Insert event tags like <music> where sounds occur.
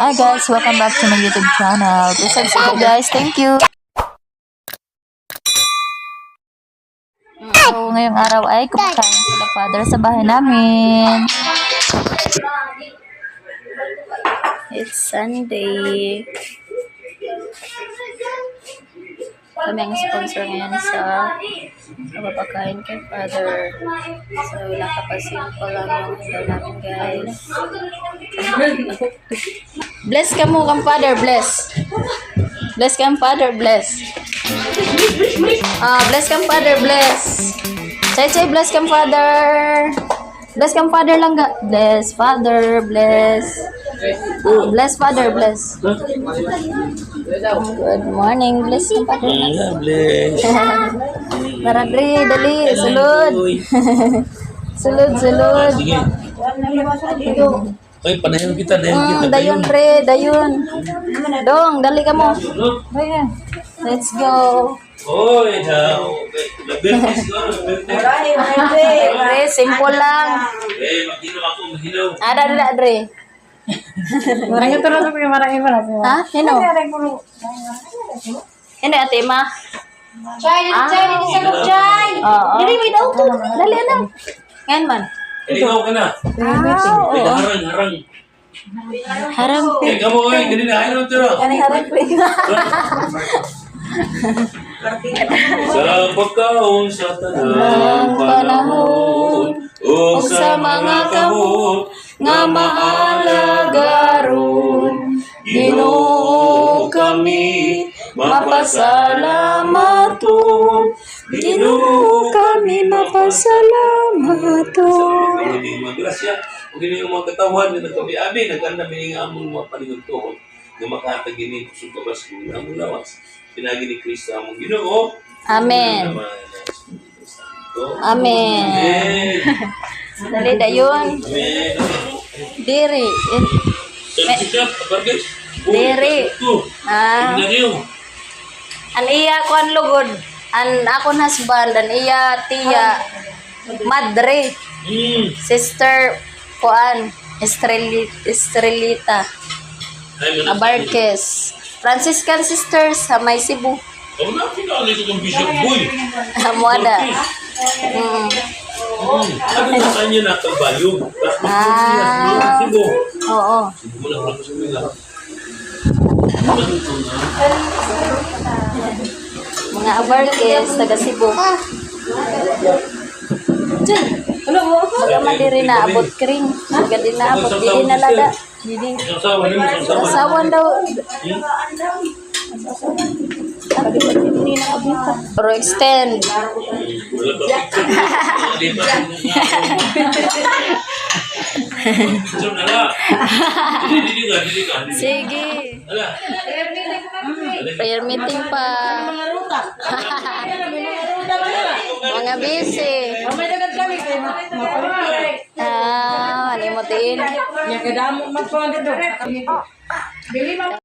Hi guys, welcome back to my YouTube channel. Please subscribe guys. Thank you. So, ngayong araw ay kumakain sila father sa bahay namin. It's Sunday. Kami ang sponsor ngayon sa kapapakain kay father. So, nakapasimple lang yung ito namin guys. Bless ka mo kang father, bless. Bless kang father, bless. Ah, bless kang father, bless. Chay chay, bless kang father. Bless kang father lang ga. Bless father, bless. Ah, bless father, bless. Good morning, bless kang father. Bless. <laughs> Tara, Dre, dali, sulod. <laughs> sulod, sulod. Sige. Ay, panayon kita, dayon kita. Mm, dayon, Dre, dayon. Dong, dali ka mo. Let's go. Oy, daw. Dre, <laughs> simple lang. Eh, magdilaw ako, magdilaw. Ada, ada, Dre. Marang ito lang kami, marang iba na. Ha? Sino? Sino, ate ma? Chay, chay, dito sa loob, chay. Oo. Dali, may daw to. Dali, ano? Ngayon man. Ikaw ka na. Ah, Ay, oo. harang, harang. Harang Eh, kamo, oy, ganun na, ayaw tira. Kani harang pre. Sa pagkaon sa tanang panahon, o sa mga kamot, nga maalagaron, Ginoo kami, mapasalamatun, Ginoo kami mapasalamat. Hindi magrasya, kung hindi yung mga katawan na nagkabi-abi, nagkanda may nga among mga palingon na makatag ini kusog kabas kung among lawas. Pinagi ni Kristo among Ginoo. Amen. Amen. Amen. Dali, dayon. Amen. Diri. Diri. Ah. An iya ko ang lugod. An akon husband, an iya tiya. Madre. Hmm. Sister. Estreli, Estrelita. Abarques. Franciscan Sisters sa may Cebu. Ako na, kong Bishop Boy. Amuada. <laughs> Mm. Hmm. Ano na kanya na kabayog? Tapos Ah. Sibo. Oo. Sibo mo lang ako sa mga. Mga Abarques, taga Cebu. Diyan. Magama diri na abot kring. Maga din na abot. Dili na lada. Dili. Isang sawa niyo, isang sawa. Asawan daw. Pero extend. Sige. Prayer meeting pa. Mga busy. Ah, alimutin. Yang kedamot man po ang dito. Bili man